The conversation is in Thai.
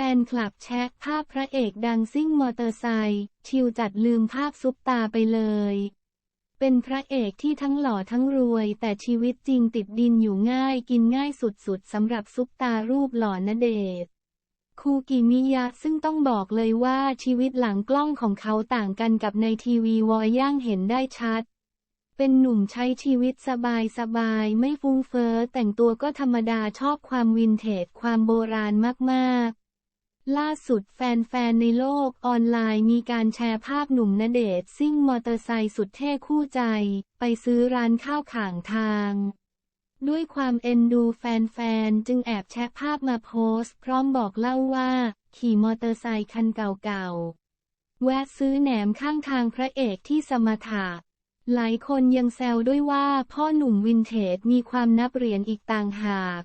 แฟนคลับแชะภาพพระเอกดังซิ่งมอเตอร์ไซค์ชิวจัดลืมภาพซุปตาไปเลย เป็นพระเอกที่ทั้งหล่อทั้งรวย แต่ชีวิตจริงติดดินอยู่ง่ายกินง่ายสุดๆสำหรับซุปตารูปหล่อณเดชคูกิมิยะซึ่งต้องบอกเลยว่าชีวิตหลังกล้องของเขาต่างกันกับในทีวีวอยย่างเห็นได้ชัด เป็นหนุ่มใช้ชีวิตสบายสบายๆไม่ฟุ้งเฟ้อแต่งตัวก็ธรรมดาชอบความวินเทจความโบราณมากๆ ล่าสุดแฟนๆ ในโลกออนไลน์มีการแชร์ภาพหนุ่มณเดชน์ซิ่งมอเตอร์ไซค์สุดเท่คู่ใจ ไปซื้อร้านข้าวข่างทาง ด้วยความเอ็นดูแฟนๆ จึงแอบแชะภาพมาโพสต์ พร้อมบอกเล่าว่า ขี่มอเตอร์ไซค์คันเก่าๆ แวะซื้อแหนมข้างทางพระเอกที่สมถะหลายคนยังแซวด้วยว่าพ่อหนุ่มวินเทจมีความนับเหรียญอีกต่างหาก